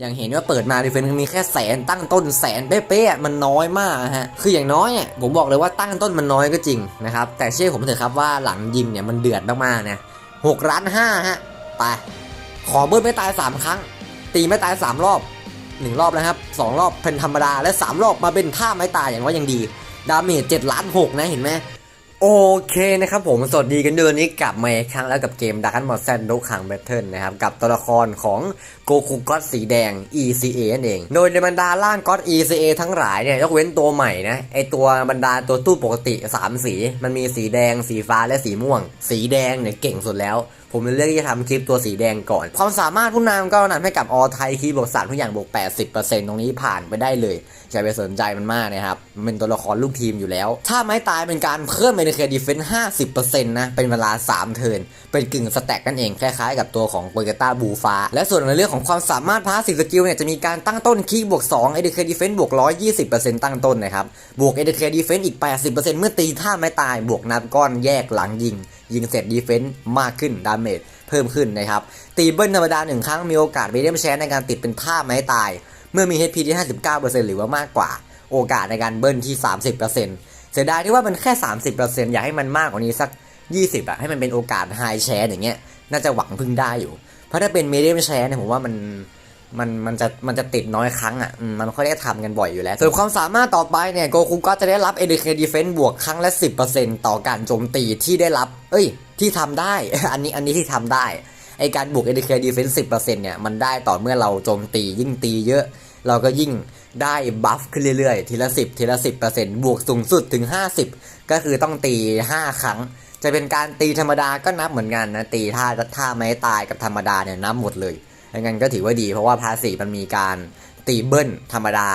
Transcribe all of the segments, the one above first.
อย่างเห็นว่าเปิดมาดีเฟนมีแค่แสนตั้งต้นแสนเป๊ะๆมันน้อยมากฮะคืออย่างน้อยอะผมบอกเลยว่าตั้งต้นมันน้อยก็จริงนะครับแต่เชื่อผมเถอะครับว่าหลังยิมเนี่ยมันเดือดมากๆนะหกล้านห้าฮะไปขอเบิร์ดไม่ตายสามครั้ง ตีไม่ตายสามรอบหนึ่งรอบนะครับสองรอบเป็นธรรมดาและสามรอบมาเป็นท่าไม้ตายอย่างว่ายังดี ดาเมจเจ็ดล้านหกนะเห็นไหม โอเคนะครับผมสวัสดีกันเดือนนี้กลับมาอีกครั้งแล้วกับเกมดัก n นมอ s แซนโดขังแบทเทิลนะครับ กับตัวละครของโกคุก็อตสีแดง ECA นั่นเอง โดยในบรรดาล่างก็อต ECA ทั้งหลายเนี่ย ยกเว้นตัวใหม่นะ ไอตัวบรรดาตัวตู้ปกติ 3 สี มันมีสีแดง สีฟ้าและสีม่วง สีแดงเนี่ยเก่งสุดแล้ว ผมเลยเลือกที่จะทำคลิปตัวสีแดงก่อน ความสามารถผู้นำก็นำให้กับออไทยคีย์บวกสามทุกอย่างบวก 80%ตรงนี้ผ่านไปได้เลยอย่าไปสนใจมันมากนะครับ มันเป็นตัวละครลูกทีมอยู่แล้ว ถ้าไม้ตายเป็นการเพิ่มเอเนเคดีเฟนต์50%นะ เป็นเวลา 3 เทิร์น เป็นกึ่งสแต็กกันเอง คล้ายๆกับตัวของโปเกต้าบูฟ้า และส่วนในเรื่องของความสามารถพาสซีฟสกิลเนี่ย จะมีการตั้งต้นคีย์บวก2 a d k defense บวก120%ตั้งต้นนะครับ บวก a d k defense อีก80%เมื่อตีท่าไม้ตาย บวกนับก้อนแยกหลังยิง ยิงเสร็จดีเฟนส์มากขึ้นดาเมจเพิ่มขึ้นนะครับตีเบิ้ลธรรมดาหนึ่งครั้งมีโอกาสมีเดียมแชนในการติดเป็นท่าไม้ตาย เมื่อมี HP ที่ 59%หรือว่ามากกว่า โอกาสในการเบิ้ลที่ 30%เสียดายที่ว่ามันแค่ 30%อยากให้มันมากกว่านี้สัก 20อะให้มันเป็นโอกาสไฮแชร์อย่างเงี้ยน่าจะหวังพึ่งได้อยู่ เพราะถ้าเป็นมีเดียมแชร์เนี่ยผมว่ามัน มันมันจะมันจะติดน้อยครั้งอะมันไม่ค่อยได้ทำกันบ่อยอยู่แล้วส่วนความสามารถต่อไปเนี่ยโกคูก็จะได้รับ ADK Defense บวกครั้งละ 10%ต่อการโจมตีที่ได้รับ เอ้ย ที่ทำได้ อันนี้อันนี้ที่ทำได้ไอการบวก ADK Defense 10%เนี่ยมันได้ต่อเมื่อเราโจมตียิ่งตีเยอะ เราก็ยิ่งได้บัฟขึ้นเรื่อยๆ ทีละ 10 ทีละ 10%บวกสูงสุดถึง 50 ก็คือต้องตี 5 ครั้ง จะเป็นการตีธรรมดาก็นับเหมือนกันนะตีท่าท่าไม้ตายกับธรรมดาเนี่ยนับหมดเลย ดังนั้นก็ถือว่าดีเพราะว่าภาษีมันมีการตีเบิ้ลธรรมดา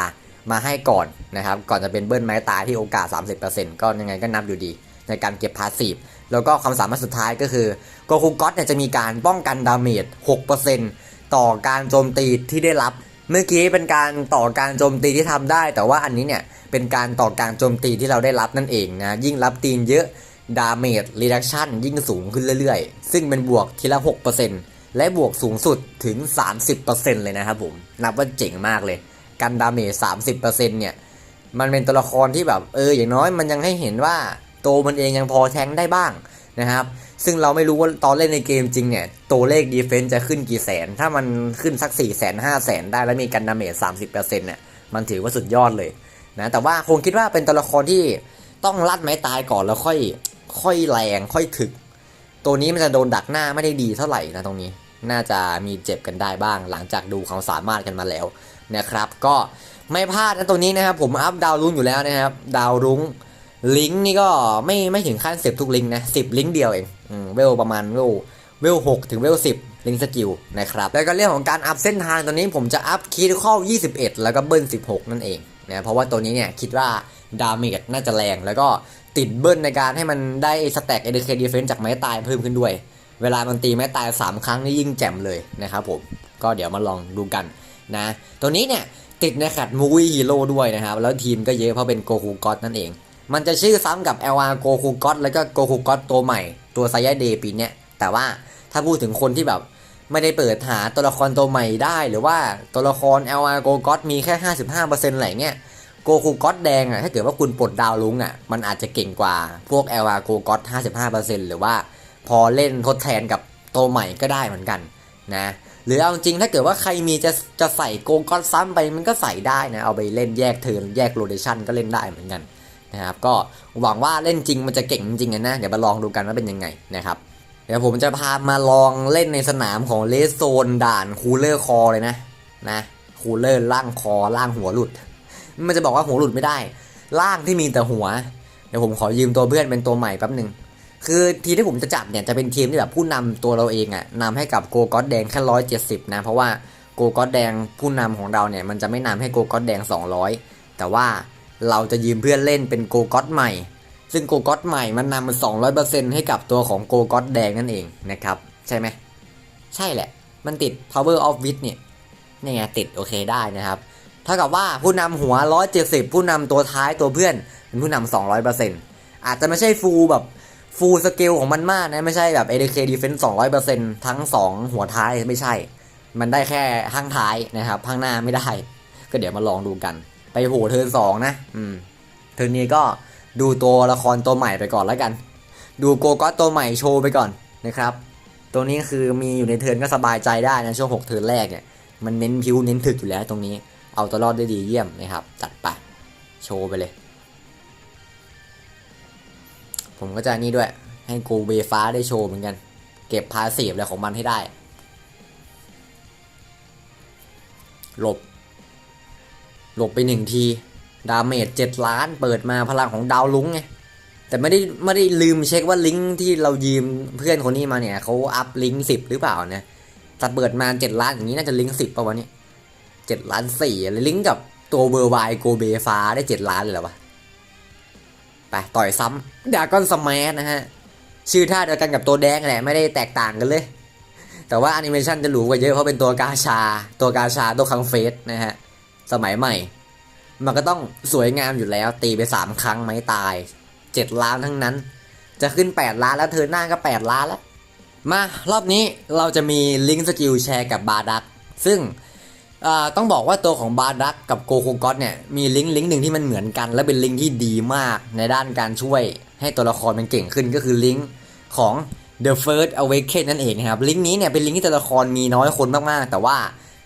มาให้ก่อนนะครับ ก่อนจะเป็นเบิ้ลไม้ตายที่โอกาส 30%ก็ยังไงก็นับอยู่ดี ในการเก็บพาสีฟแล้วก็ความสามารถสุดท้ายก็คือโกคูก็อตเนี่ยจะมีการป้องกันดาเมจ 6%ต่อการโจมตีที่ได้รับ เมื่อกี้เป็นการต่อการโจมตีที่ทำได้ แต่ว่าอันนี้เนี่ยเป็นการต่อการโจมตีที่เราได้รับนั่นเองนะ ยิ่งรับตีนเยอะดาเมจรีดักชันยิ่งสูงขึ้นเรื่อยๆ ซึ่งเป็นบวกทีละ 6% และบวกสูงสุดถึง 30%เลยนะครับผม นับว่าเจ๋งมากเลย กันดาเมจ30%เนี่ย มันเป็นตัวละครที่แบบเอออย่างน้อยมันยังให้เห็นว่าโตวมันเองยังพอแทงได้บ้างนะครับ ซึ่งเราไม่รู้ว่าตอนเล่นในเกมจริงเนี่ย ตัวเลขดีเฟนซ์จะขึ้นกี่แสน ถ้ามันขึ้นสัก4 0 0 0 0 5 0 0 0 0ได้แล้วมีกันดาเมจ30%เนี่ย มันถือว่าสุดยอดเลยนะ แต่ว่าคงคิดว่าเป็นตัวละครที่ต้องลัดไม้ตายก่อนแล้วค่อย ค่อยแรง ค่อยถึก ตัวนี้มันจะโดนดักหน้าไม่ได้ดีเท่าไหร่นะตรงนี้ น่าจะมีเจ็บกันได้บ้าง หลังจากดูความสามารถกันมาแล้วนะครับก็ไม่พลาดนะตัวนี้นะครับ ผมอัพดาวรุ้งอยู่แล้วนะครับ ดาวรุ้งลิงก์นี่ก็ไม่ไม่ถึงขั้นเสพทุกลิงก์นะสิบลิงก์เดียวเองอเวลประมาณเวลเวลหกถึงเวลสิบลิงก์สกิลนะครับแล้วก็เรื่องของการอัพเส้นทางตัวนี้ผมจะอัพคีย์ข้อ21 แล้วก็เบิ้ล16 นั่นเองนะเพราะว่าตัวนี้เนี่ยคิดว่าดาเมจน่าจะแรง แล้วก็ติดเบิ้ลในการให้มันได้สแต็กเอเดเคดีเฟนจากไม้ตายเพิ่มขึ้นด้วย เวลามันตีไม้ตาย 3 ครั้งนี่ยิ่งแจ่มเลยนะครับผม ก็เดี๋ยวมาลองดูกันนะ ตัวนี้เนี่ยติดในแคดมูวี่ฮีโร่ด้วยนะครับ แล้วทีมก็เยอะเพราะเป็นโกคูก็อตนั่นเอง มันจะชื่อซ้ำกับ LR โกคูก็อตแล้วก็โกคูก็อตตัวใหม่ ตัวไซยาเดปีเนี้ยแต่ว่าถ้าพูดถึงคนที่แบบไม่ได้เปิดหาตัวละครตัวใหม่ได้ หรือว่าตัวละคร LR โกก็อตมีแค่ 55%อะไรเงี้ยโกคูก็อตแดงอะถ้าเกิดว่าคุณปลดดาวลุงอะมันอาจจะเก่งกว่าพวก LR โกก็อต55%หรือว่า พอเล่นทดแทนกับตัวใหม่ก็ได้เหมือนกันนะหรือเอาจริงถ้าเกิดว่าใครมีจะจะใส่โกงก็อตซ้ำไปมันก็ใส่ได้นะ เอาไปเล่นแยกเทิร์นแยกโรเดชันก็เล่นได้เหมือนกันนะครับก็หวังว่าเล่นจริงมันจะเก่งจริงนะ เดี๋ยวมาลองดูกันว่าเป็นยังไงนะครับเดี๋ยวผมจะพามาลองเล่นในสนามของเลสโซนด่านคูลเลอร์คอเลยนะนะคูลเลอร์ล่างคอล่างหัวหลุด มันจะบอกว่าหัวหลุดไม่ได้ ล่างที่มีแต่หัว เดี๋ยวผมขอยืมตัวเพื่อนเป็นตัวใหม่แป๊บหนึ่ง คือทีมที่ผมจะจับเนี่ยจะเป็นทีมที่แบบผู้นำตัวเราเองอะนำให้กับโกก็อตแดงแค่ร้อยเจ็ดสิบนะ เพราะว่าโกก็อตแดงผู้นำของเราเนี่ยมันจะไม่นำให้โกก็อตแดง 200 แต่ว่าเราจะยืมเพื่อนเล่นเป็นโกก็อตใหม่ ซึ่งโกก็อตใหม่มันนำมัน200%ให้กับตัวของโกก็อตแดงนั่นเองนะครับ ใช่ไหมใช่แหละ มันติด power of wit เนี่ยนี่ไงติดโอเคได้นะครับเท่ากับว่าผู้นำหัว170ผู้นำตัวท้ายตัวเพื่อนเป็นผู้นำ200%อาจจะไม่ใช่ฟูลแบบ ฟูลสเกลของมันมากนะ ไม่ใช่แบบ ADK Defense 200%ทั้ง 2 หัวท้ายไม่ใช่ มันได้แค่ข้างท้ายนะครับข้างหน้าไม่ได้ ก็เดี๋ยวมาลองดูกัน ไปโหเทิร์นสองนะ อืม เทิร์นนี้ก็ดูตัวละครตัวใหม่ไปก่อนแล้วกัน ดูโกก็ตัวใหม่โชว์ไปก่อนนะครับ ตัวนี้คือมีอยู่ในเทิร์นก็สบายใจได้นะ ช่วง 6 เทิร์นแรกเนี่ย มันเน้นพิวเน้นถึกอยู่แล้วตรงนี้ เอาตัวรอดได้ดีเยี่ยมนะครับ จัดไป โชว์ไปเลย ผมก็จะนี่ด้วย ให้กูเบฟ้าได้โชว์เหมือนกัน เก็บพาสีฟอะไรของมันให้ได้ หลบ หลบไปหนึ่งที ดาเมจเจ็ดล้านเปิดมาพลังของดาวลุงไง แต่ไม่ได้ไม่ได้ลืมเช็คว่าลิงก์ที่เรายืมเพื่อนคนนี้มาเนี่ยเขาอัพลิงก์สิบหรือเปล่านะแต่เปิดมาเจ็ดล้านอย่างนี้น่าจะลิงก์สิบป่าวะเนี่ยเจ็ดล้านสี่ลิงก์กับตัวเบอร์ไวโกเบฟ้าได้เจ็ดล้านเลยหรอวะ ไปต่อยซ้ำดากอนสมันะฮะ ชื่อท่าเดียวกันกับตัวแดงแหละไม่ได้แตกต่างกันเลย แต่ว่าแอนิเมชันจะหรูกว่าเยอะเพราะเป็นตัวกาชา ตัวกาชาตัวคังเฟสนะฮะ สมัยใหม่ มันก็ต้องสวยงามอยู่แล้วตีไป 3 ครั้งไม่ตาย 7 ล้านทั้งนั้น จะขึ้น 8 ล้านแล้วเธอหน้าก็ 8 ล้านแล้ว มารอบนี้เราจะมีลิงก์สกิลแชร์กับบาดักซึ่ง ต้องบอกว่าตัวของบาร์ดักกับโกโคกอตเนี่ยมีลิงก์ลิงก์หนึ่งที่มันเหมือนกัน และเป็นลิงก์ที่ดีมากในด้านการช่วยให้ตัวละครมันเก่งขึ้นก็คือลิงก์ของ The First Awaken นั่นเองนะครับ ลิงก์นี้เนี่ยเป็นลิงก์ที่ตัวละครมีน้อยคนมากๆ แต่ว่า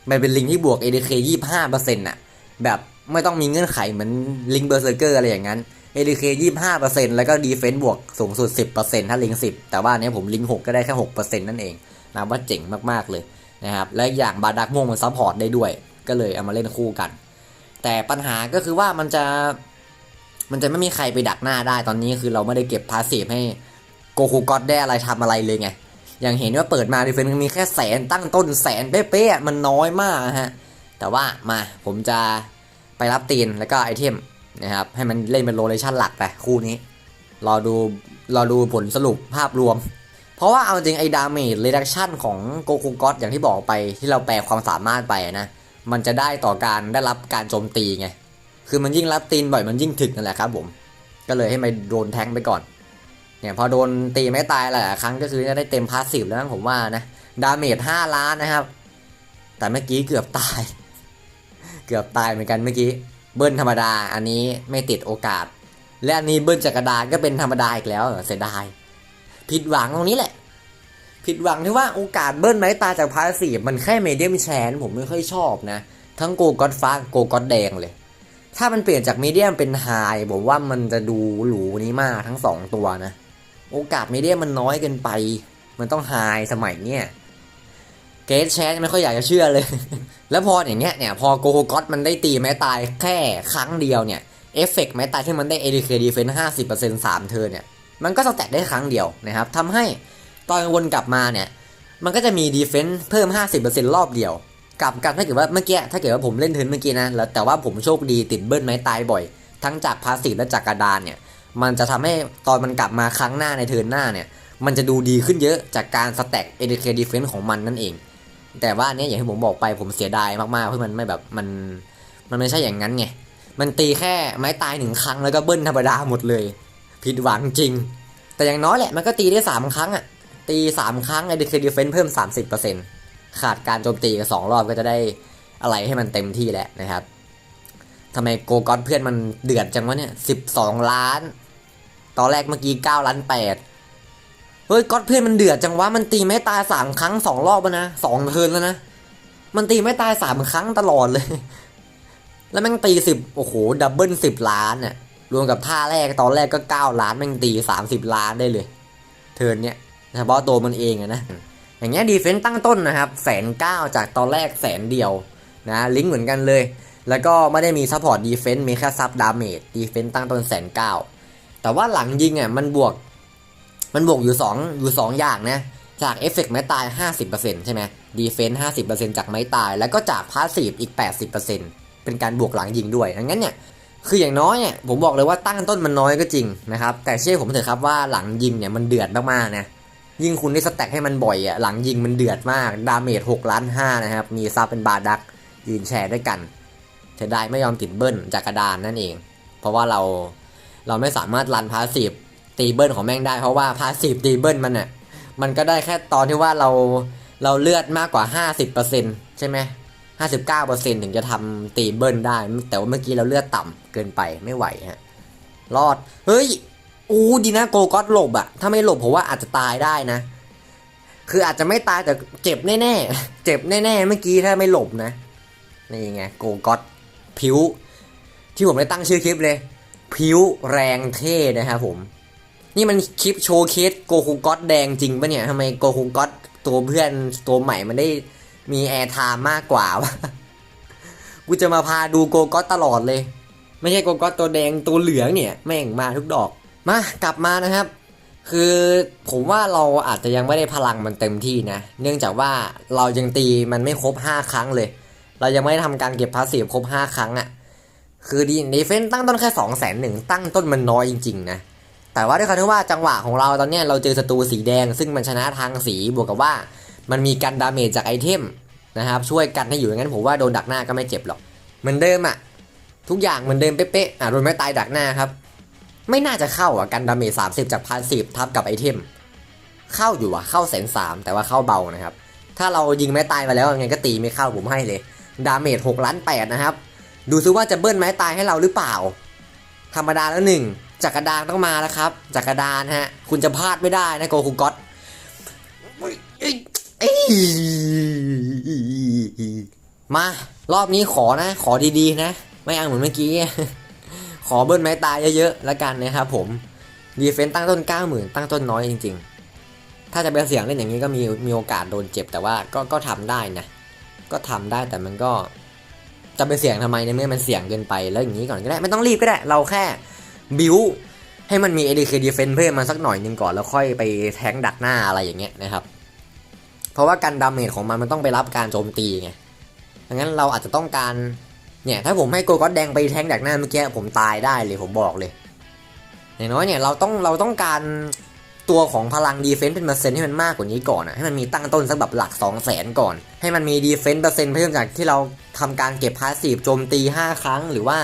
มันเป็นลิงก์ที่บวก ADK 25%น่ะแบบไม่ต้องมีเงื่อนไขเหมือนลิงก์เบอร์เซอร์เกอร์อะไรอย่างนั้น ADK 25%แล้วก็ Defense บวกสูงสุด 10%ถ้าลิงก์10 แต่ว่าเนี้ยผมลิงก์6ก็ได้แค่6%นั่นเองนะว่าเจ๋งมากๆเลย นะครับและอย่างบาดักม่วงมันซัพพอร์ตได้ด้วย ก็เลยเอามาเล่นคู่กัน แต่ปัญหาก็คือว่ามันจะมันจะไม่มีใครไปดักหน้าได้ตอนนี้คือเราไม่ได้เก็บพาสซีฟให้โกคูกอตได้อะไรทำอะไรเลยไงอย่างเห็นว่าเปิดมาดิเฟนมีแค่แสนตั้งต้นแสนเป๊ะๆมันน้อยมากฮะแต่ว่ามาผมจะไปรับตีนแล้วก็ไอเทมนะครับให้มันเล่นเป็นโรเลชั่นหลักไปคู่นี้รอดูรอดูผลสรุปภาพรวม เพราะว่าเอาจริงไอ้ดาเมจเรดักชันของโกคูกอตอย่างที่บอกไปที่เราแปลความสามารถไปนะ มันจะได้ต่อการได้รับการโจมตีไง คือมันยิ่งรับตีนบ่อยมันยิ่งถึกนั่นแหละครับผม ก็เลยให้มันโดนแทงไปก่อน เนี่ยพอโดนตีไม่ตายหลายครั้งก็คือจะได้เต็มพาสซีฟแล้วนะผมว่านะ ดาเมจ5ล้านนะครับ แต่เมื่อกี้เกือบตาย เกือบตายเหมือนกันเมื่อกี้ เบิ้ลธรรมดา อันนี้ไม่ติดโอกาส และอันนี้เบิ้ลจักรดาก็เป็นธรรมดาอีกแล้วเสียดาย ผิดหวังตรงนี้แหละ ผิดหวังที่ว่าโอกาสเบิ้ลไม้ตายจากพาสีมันแค่เมเดียมแชนผมไม่ค่อยชอบนะ ทั้งโกก็อดฟ้าโกก็อดแดงเลย ถ้ามันเปลี่ยนจากเมเดียมเป็นไฮผมว่ามันจะดูหรูนี้มากทั้งสองตัวนะ โอกาสเมเดียมมันน้อยเกินไป มันต้องไฮสมัยเนี้ยเกสแชนไม่ค่อยอยากจะเชื่อเลย แล้วพออย่างเงี้ยเนี่ยพอโกโกก็อตมันได้ตีแม้ตายแค่ครั้งเดียวเนี่ยเอฟเฟกต์แม้ตายที่มันได้ ADK Defense 50% 3เทิร์เซ็นต์สามเธอเนี่ย มันก็สแต็กได้ครั้งเดียวนะครับทำให้ตอนวนกลับมาเนี่ย มันก็จะมี Defense เพิ่ม 50%รอบเดียวกลับกันถ้าเกิดว่าเมื่อกี้ถ้าเกิดว่าผมเล่นเทิร์นเมื่อกี้นะแล้วแต่ว่าผมโชคดีติดเบิ้ลไม้ตายบ่อย ทั้งจากพาสีและจากกระดานเนี่ย มันจะทำให้ตอนมันกลับมาครั้งหน้าในเทิร์นหน้าเนี่ย มันจะดูดีขึ้นเยอะจากการสแต็ก ADK Defense ของมันนั่นเอง แต่ว่าเนี้ยอย่างที่ผมบอกไปผมเสียดายมากๆเพราะมันไม่แบบมันมันไม่ใช่อย่างนั้นไงมันตีแค่ไม้ตายหนึ่งครั้งแล้วก็เบิ้ลธรรมดาหมดเลย ผิดหวังจริง แต่อย่างน้อยแหละมันก็ตีได้ 3 ครั้งอะตี 3 ครั้งไอ้ DK Defense เพิ่ม 30%ขาดการโจมตีกับสองรอบก็จะได้อะไรให้มันเต็มที่แหล้วนะครับทำไมโกกอนเพื่อนมันเดือดจังวะเนี่ย 12 ล้าน ตอนแรกเมื่อกี้ 9 ล้าน 8 เฮ้ยก็อดเพื่อนมันเดือดจังวะ มันตีไม่ตาย 3 ครั้ง 2 รอบแล้วนะสองเทิร์นแล้วนะ มันตีไม่ตาย 3 ครั้งตลอดเลย แล้วแม่งตีสิบโอ้โห ดับเบิลสิบล้านน่ะ รวมกับท่าแรกตอนแรกก็เก้าล้านแม่งตีสามสิบล้านได้เลย เทิร์นเนี้ยเฉพาะตัวมันเองอะนะ อย่างเงี้ยดีเฟนต์ตั้งต้นนะครับแสนเก้าจากตอนแรกแสนเดียวนะลิงก์เหมือนกันเลย แล้วก็ไม่ได้มีซัพพอร์ตดีเฟนต์มีแค่ซับดาเมจดีเฟนต์ตั้งต้นแสนเก้าแต่ว่าหลังยิงอะมันบวก มันบวกอยู่ 2 อยู่ 2 อย่างนะ จากเอฟเฟกต์ไม้ตาย 50%ใช่ไหมดีเฟนต์50%จากไม้ตาย แล้วก็จากพาสซีฟอีก 80%เป็นการบวกหลังยิงด้วยดังนั้นเนี่ย คืออย่างน้อยเนี่ยผมบอกเลยว่าตั้งต้นมันน้อยก็จริงนะครับ แต่เชื่อผมเถอะครับว่าหลังยิงเนี่ยมันเดือดมากๆนะยิ่งคุณได้สแต็กให้มันบ่อยอะหลังยิงมันเดือดมาก ดาเมจ6ล้าน5นะครับ มีซับเป็นบาดักยืนแชร์ด้วยกันเสียดายไม่ยอมติดเบิ้ลจากกระดานนั่นเอง เพราะว่าเราเราไม่สามารถรันพาสีฟตีเบิ้ลของแม่งได้เพราะว่าพาสีฟตีเบิ้ลมันอะมันก็ได้แค่ตอนที่ว่าเราเราเลือดมากกว่า 50%ใช่ไหม 59%ถึงจะทำตีเบิลได้ แต่ว่าเมื่อกี้เราเลือดต่ำเกินไปไม่ไหวฮะ รอด เฮ้ย อู้ดีนะโกก็อตหลบอะถ้าไม่หลบผมว่าอาจจะตายได้นะ คืออาจจะไม่ตายแต่เจ็บแน่ๆ เจ็บแน่ๆ เมื่อกี้ถ้าไม่หลบนะ นี่ไงโกก็อตผิว ที่ผมได้ตั้งชื่อคลิปเลย ผิวแรงเท่นะครับผม นี่มันคลิปโชว์เคสโกคูก็อตแดงจริงปะเนี่ยทำไมโกคูก็อตตัวเพื่อนตัวใหม่มันได้ มีแอร์ไทม์มากกว่ากูจะมาพาดูโกก็ตลอดเลย ไม่ใช่โกโก้ตัวแดงตัวเหลืองเนี่ย แม่งมาทุกดอก มากลับมานะครับ คือผมว่าเราอาจจะยังไม่ได้พลังมันเต็มที่นะ เนื่องจากว่าเรายังตีมันไม่ครบ 5 ครั้งเลย เรายังไม่ได้ทำการเก็บพาสซีฟครบ 5 ครั้งอะ่ะคือดีดีเฟนตั้งต้นแค่2 0 0 0 0 0หนึ่งตั้งต้นมันน้อยจริงๆนะแต่ว่าด้วยความที่ว่าจังหวะของเราตอนนี้เราเจอศัตรูสีแดง ซึ่งมันชนะทางสีบวกกับว่า มันมีกันดาเมจจากไอเทมนะครับช่วยกันให้อยู่อย่างนั้นผมว่าโดนดักหน้าก็ไม่เจ็บหรอกเหมือนเดิมอะทุกอย่างเหมือนเดิมเป๊ะๆอะโดนไม่ตายดักหน้าครับ ไม่น่าจะเข้าอะกันดาเมจ30จากพาสซีทับกับไอเทม เข้าอยู่อะเข้าแสนสามแต่ว่าเข้าเบานะครับ ถ้าเรายิงไม้ตายมาแล้วยังไงก็ตีไม่เข้าผมให้เลย ดาเมจ6ล้าน8นะครับ ดูซิว่าจะเบิ้ลไม้ตายให้เราหรือเปล่า ธรรมดาแล้วหนึ่งจักรดานต้องมาแล้วครับจักรดานฮะคุณจะพลาดไม่ได้นะโกคุก็อต มารอบนี้ขอนะ ขอดีๆนะ ไม่เอาเหมือนเมื่อกี้ ขอเบิ้ลไม้ตายเยอะๆแล้วกันนะครับผมดีเฟนต์ตั้งต้น 90,000 ตั้งต้นน้อยจริง ๆ ถ้าจะเป็นเสียงเล่นอย่างนี้ก็มีมีโอกาสโดนเจ็บแต่ว่าก็ก็ทำได้นะ ก็ทำได้แต่มันก็ จะเป็นเสียงทำไมในเมื่อมันเสียงเกินไปแล้วอย่างนี้ก่อนก็ได้ไม่ต้องรีบก็ได้ เราแค่บิวให้มันมี ADK Defense เพิ่มมาสักหน่อยหนึงก่อนแล้วค่อยไปแทงดักหน้าอะไรอย่างเงี้ยนะครับ ราะว่าการดาเมจของมันมันต้องไปรับการโจมตีไงดังนั้นเราอาจจะต้องการเนี่ยถ้าผมให้โกก็อตแดงไปแทงดักหน้าเมื่อกี้ผมตายได้เลยผมบอกเลยอย่างน้อยเนี่ยเราต้องเราต้องการตัวของพลังดีเฟนซ์เป็นเปอร์เซ็นต์ให้มันมากกว่านี้ก่อนอะให้มันมีตั้งต้นสักแบบหลัก 2 0 0แสนก่อน ให้มันมีดีเฟนซ์เปอร์เซ็นต์เพิ่มจากที่เราทำการเก็บพาสซีฟโจมตี 5 ครั้ง หรือว่า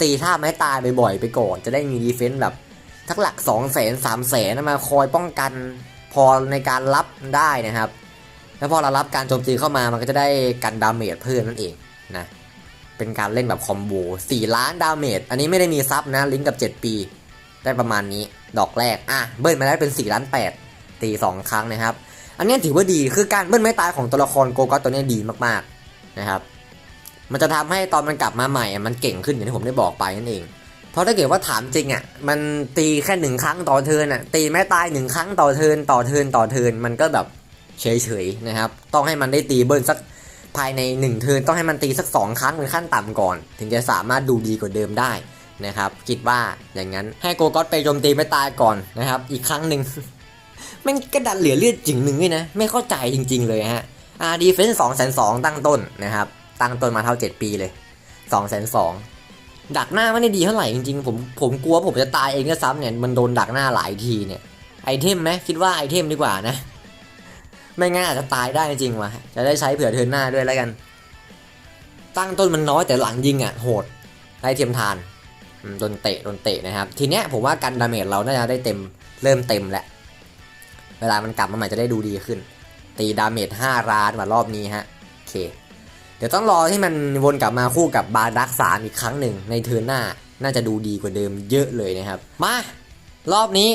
ตีท่าไม้ตายบ่อยๆไปก่อน จะได้มีดีเฟนซ์แบบทักหลัก 2 0 0แสน3 0 0แสนมาคอยป้องกันพอในการรับได้นะครับ แล้วพอเรารับการโจมตีเข้ามามันก็จะได้กันดาเมจเพิ่มนั่นเองนะเป็นการเล่นแบบคอมโบ4ล้านดาเมจอันนี้ไม่ได้มีซับนะลิงก์กับ 7 ปี ได้ประมาณนี้ดอกแรกอะเบิ้ลมาได้เป็น4ล้าน8ตี2ครั้งนะครับ อันนี้ถือว่าดีคือการเบิ้ลไม่ตายของตัวละครโกก็ตัวนี้ดีมากๆนะครับ มันจะทำให้ตอนมันกลับมาใหม่มันเก่งขึ้นอย่างที่ผมได้บอกไปนั่นเองเพราะถ้าเกิดว่าถามจริงอะมันตีแค่หนึ่งครั้งต่อเทินอะตีไม่ตายหนึ่งครั้งต่อเทินต่อเทินต่อเทินมันก็แบบ เฉยๆนะครับ ต้องให้มันได้ตีเบิ้ลสักภายใน 1 เทิร์นต้องให้มันตีสัก 2 ครั้งเป็นขั้นต่ำก่อน ถึงจะสามารถดูดีกว่าเดิมได้นะครับคิดว่าอย่างนั้นให้โกก็ตไปโจมตีไม่ตายก่อนนะครับ อีกครั้งหนึ่งแม่งกระดันเหลือเลือดจริงหนึ่งเลยนะ ไม่เข้าใจจริง ๆ เลยฮะอ่าดีเฟนส์สองแสนสองตั้งต้นนะครับ ตั้งต้นมาเท่า 7 ปีเลย2องแสนสองดักหน้าไม่ได้ดีเท่าไหร่จริงๆผมผมกลัวผมจะตายเองก็ซ้ำเนี่ยมันโดนดักหน้าหลายทีเนี่ยไอเทมไหมคิดว่าไอเทมดีกว่านะ ไม่งั้นอาจจะตายได้จริงว่ะ จะได้ใช้เผื่อเทินหน้าด้วยแล้วกัน ตั้งต้นมันน้อยแต่หลังยิงอะโหด ได้เทียมทานโดนเตะโดนเตะนะครับ ทีเนี้ยผมว่ากันดาเมจเราน่าจะได้เต็มเริ่มเต็มแหล้วเวลามันกลับมาใหม่จะได้ดูดีขึ้น ตีดาเมจ5ล้านมารอบนี้ฮะโอเค เดี๋ยวต้องรอให้มันวนกลับมาคู่กับบาดักสามอีกครั้งหนึ่งในเทิร์นหน้า น่าจะดูดีกว่าเดิมเยอะเลยนะครับ มารอบนี้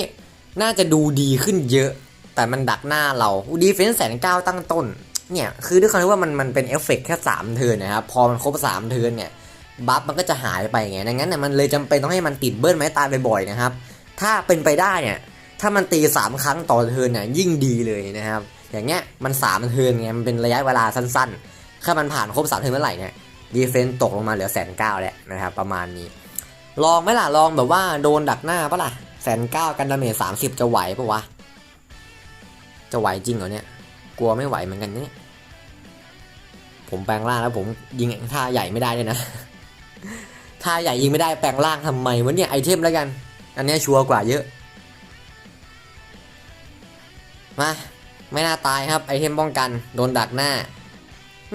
น่าจะดูดีขึ้นเยอะ แต่มันดักหน้าเราดีเฟนส์แสนเก้าตั้งต้น เนี่ย คือด้วยความที่ว่ามันมันเป็นเอฟเฟกต์แค่สามเทิร์นนะครับ พอมันครบสามเทิร์นเนี่ย บัฟมันก็จะหายไปไงดังนั้นเนี่ยมันเลยจำเป็นต้องให้มันติดเบิ้ลไม้ตายบ่อยๆนะครับ ถ้าเป็นไปได้เนี่ย ถ้ามันตี3ครั้งต่อเทิร์นเนี่ยยิ่งดีเลยนะครับ อย่างเงี้ยมัน3เทิร์นไง มันเป็นระยะเวลาสั้นๆถ้ามันผ่านครบ3เทิร์นเมื่อไหร่เนี่ย ดีเฟนต์ตกลงมาเหลือแสนเก้าแล้วนะครับประมาณนี้ ลองไหมล่ะ ลองแบบว่าโดนดักหน้าปะล่ะแสนเก้ากันดาเมจสามสิบจะไหวปะวะ จะไหวจริงเหรอเนี่ย กลัวไม่ไหวเหมือนกันเนี่ย ผมแปลงร่างแล้วผมยิงท่าใหญ่ไม่ได้เลยนะ ท่าใหญ่ยิงไม่ได้แปลงร่างทำไมวะเนี่ยไอเทมแล้วกัน อันนี้ชัวร์กว่าเยอะ มาไม่น่าตายครับไอเทมป้องกันโดนดักหน้า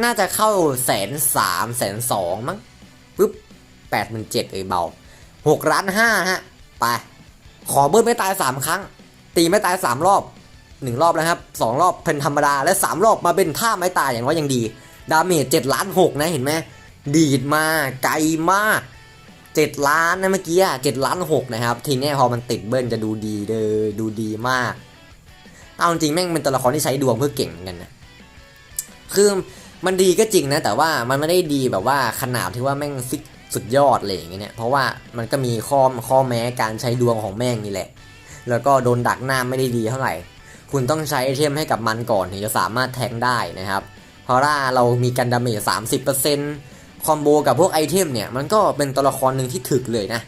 น่าจะเข้าแสนสามแสนสองมั้งปึ๊บแปดหมื่นเจ็ดเอ้ยเบาหกล้านห้าฮะ ไป ขอเบิ้ลไม่ตายสามครั้ง ตีไม่ตายสามรอบ หนึ่งรอบแล้วครับสองรอบเป็นธรรมดา และสามรอบมาเป็นท่าไม้ตายอย่างน้อยยังดี ดาเมจเจ็ดล้านหกนะเห็นไหมดีดมาไกลมากเจ็ดล้านนะเมื่อกี้อะเจ็ดล้านหกนะครับ ทีนี้พอมันติดเบิ้ลจะดูดีเด้อดูดีมาก เอาจริงแม่งเป็นตัวละครที่ใช้ดวงเพื่อเก่งกันนะคือมันดีก็จริงนะ แต่ว่ามันไม่ได้ดีแบบว่าขนาดที่ว่าแม่งฟิกสุดยอดเลยอย่างเงี้ยเนี่ยเพราะว่ามันก็มีข้อข้อแม้การใช้ดวงของแม่งนี่แหละ แล้วก็โดนดักหน้าไม่ได้ดีเท่าไหร่ คุณต้องใช้ไอเทมให้กับมันก่อนถึงจะสามารถแทงได้นะครับ เพราะว่าเรามีกันดาเมจ30%คอมโบกับพวกไอเทมเนี่ยมันก็เป็นตัวละครหนึ่งที่ถึกเลยนะ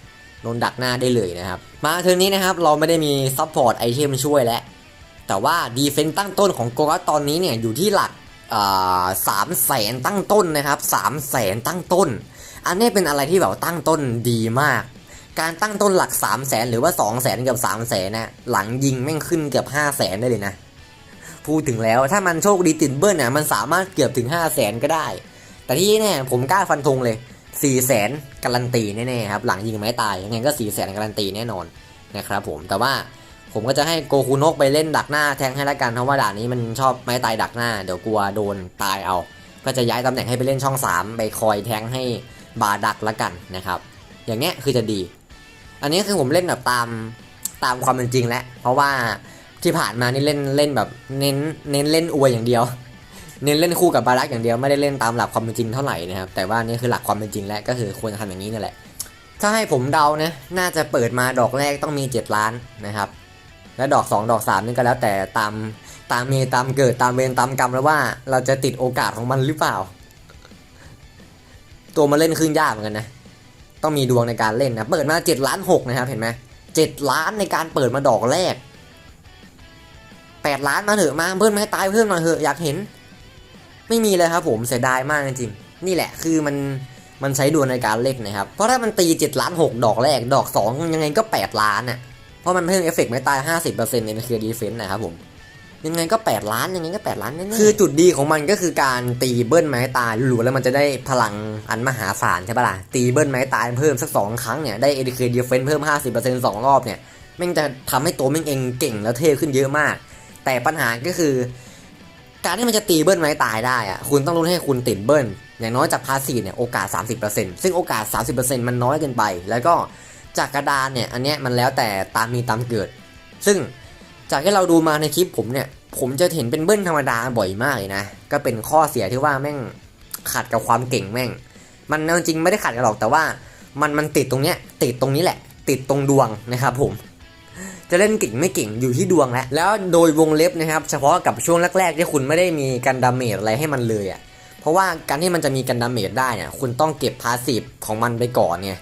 โดนดักหน้าได้เลยนะครับ มาเทอร์นี้นะครับเราไม่ได้มีซัพพอร์ตไอเทมช่วยแล้ว แต่ว่าดีเฟนต์ตั้งต้นของโกกัสตอนนี้เนี่ยอยู่ที่หลักสามแสนตั้งต้นนะครับสามแสนตั้งต้น อันนี้เป็นอะไรที่แบบตั้งต้นดีมาก การตั้งต้นหลัก 3 0 0แสนหรือว่า 2 0 0แสนกับ3 0 0แสนนะหลังยิงแม่งขึ้นเกือบ5 0 0แสนได้เลยนะ พูดถึงแล้วถ้ามันโชคดีติดเบิ้ลน่ะมันสามารถเกือบถึง 5 0 0แสนก็ได้ แต่ที่แน่ผมกล้าฟันธงเลย 4 0 0แสนการันตีแน่ๆครับหลังยิงไม้ตายยังไงก็ 4 0 0แสนการันตีแน่นอนนะครับผมแต่ว่าผมก็จะให้โกคุนกไปเล่นดักหน้าแทงให้ละกันเพราะว่าด่านนี้มันชอบไม้ตายดักหน้าเดี๋ยวกลัวโดนตายเอา ก็จะย้ายตำแหน่งให้ไปเล่นช่อง 3 ไปคอยแทงให้บาดักละกันนะครับอย่างเงี้ยคือจะดี อันนี้คือผมเล่นแบบตามตามความเป็นจริงแล้วเพราะว่าที่ผ่านมานี่เล่นเล่นแบบเน้นเน้นเล่นอวยอย่างเดียว เน้นเล่นคู่กับบารักอย่างเดียวไม่ได้เล่นตามหลักความเป็นจริงเท่าไหร่นะครับแต่ว่านี่คือหลักความเป็นจริงแล้วก็คือควรจะทำอย่างนี้นั่นแหละ ถ้าให้ผมเดานะน่าจะเปิดมาดอกแรกต้องมี 7 ล้านนะครับ และดอก 2 ดอก 3 นี่ก็แล้วแต่ตามตามเมตามเกิดตามเวรตามกรรมแล้วว่าเราจะติดโอกาสของมันหรือเปล่า ตัวมาเล่นขึ้นยากเหมือนกันนะ ต้องมีดวงในการเล่นนะ เปิดมา7ล้าน6นะครับ เห็นไหม7ล้านในการเปิดมาดอกแรก 8 ล้านมาเถอะมาเพิ่มมาให้ตายเพิ่มมาเถอะอยากเห็น ไม่มีเลยครับผมเสียดายมากจริงๆนี่แหละคือมันมันใช้ดวงในการเล่นนะครับ เพราะถ้ามันตี7ล้าน6ดอกแรก ดอก 2 ยังไงก็ 8 ล้านน่ะ เพราะมันเพิ่มเอฟเฟกต์ไม่ตาย 50%ในเคลียร์ดีเฟนต์นะครับผม ยังไงก็ 8 ล้านยังไงก็ 8 ล้านแน่ๆคือจุดดีของมันก็คือการตีเบิ้ลไม้ตายหลัวแล้วมันจะได้พลังอันมหาศาลใช่ปะล่ะตีเบิ้ลไม้ตายเพิ่มสัก 2 ครั้งเนี่ยได้เอดีเคดีเฟนเพิ่ม 50% 2 รอบเนี่ยม่งจะทำให้ตัวแม่งเองเก่งแล้วเท่ขึ้นเยอะมาก แต่ปัญหาก็คือ การที่มันจะตีเบิ้ลไม้ตายได้อะคุณต้องรู้ให้คุณติดเบิ้ล อย่างน้อยจากพาสีเนี่ยโอกาส 30%ซึ่งโอกาส 30%มันน้อยเกินไป แล้วก็จากกระดานเนี่ยอันเนี้ยมันแล้วแต่ตามมีตามเกิด ซึ่ง จากที่เราดูมาในคลิปผมเนี่ย ผมจะเห็นเป็นเบิ้ลธรรมดาบ่อยมากเลยนะ ก็เป็นข้อเสียที่ว่าแม่งขัดกับความเก่งแม่ง มันจริงไม่ได้ขัดกันหรอกแต่ว่ามันมันติดตรงเนี้ยติดตรงนี้แหละ ติดตรงดวงนะครับผม จะเล่นเก่งไม่เก่งอยู่ที่ดวงแหล้วแล้วโดยวงเล็บนะครับ เฉพาะกับช่วงแรกๆที่คุณไม่ได้มีการดาเมจอะไรให้มันเลยอะ่ะเพราะว่าการที่มันจะมีการดาเมจได้เนี่ยคุณต้องเก็บพาสซีฟของมันไปก่อนไง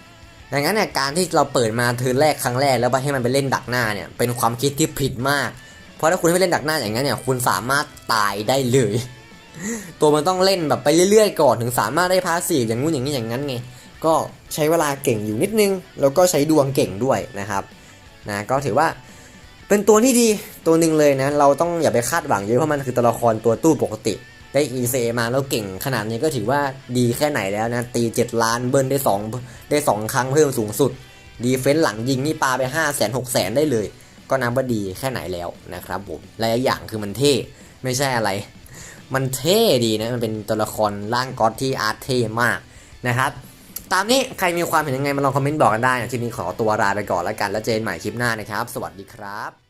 ดังนั้นเนี่ยการที่เราเปิดมาเทิร์นแรกครั้งแรกแล้วไปให้มันไปเล่นดักหน้าเนี่ยเป็นความคิดที่ผิดมาก เพราะถ้าคุณไม่เล่นดักหน้าอย่างนั้นเนี่ยคุณสามารถตายได้เลย ตัวมันต้องเล่นแบบไปเรื่อยๆก่อนถึงสามารถได้พาสีอย่างงู้นอย่างนี้อย่างนั้นไงก็ใช้เวลาเก่งอยู่นิดนึง แล้วก็ใช้ดวงเก่งด้วยนะครับนะก็ถือว่าเป็นตัวที่ดีตัวหนึ่งเลยนะเราต้องอย่าไปคาดหวังเยอะเพราะมันคือตัวละครตัวตู้ปกติ ได้ e c มาแล้วเก่งขนาดนี้ก็ถือว่าดีแค่ไหนแล้วนะ ตี 7 ล้านเบิ้ลได้ 2 ได้ 2 ครั้งเพิ่มสูงสุด ดีเฟนส์หลังยิงนี่ปาไป 5 0 0 0 0 6 0 0 0ได้เลย ก็นับว่าดีแค่ไหนแล้วนะครับผมและอีกอย่างคือมันเท่ไม่ใช่อะไร มันเท่ดีนะ มันเป็นตัวละครร่างก๊อตที่อาร์ตเท่มากนะครับ ตามนี้ใครมีความเห็นยังไงมาลองคอมเมนต์บอกกันได้นะคลิปนี้ขอตัวลาไปก่อนแล้วกันแล้วเจอกันใหม่คลิปหน้านะครับ สวัสดีครับ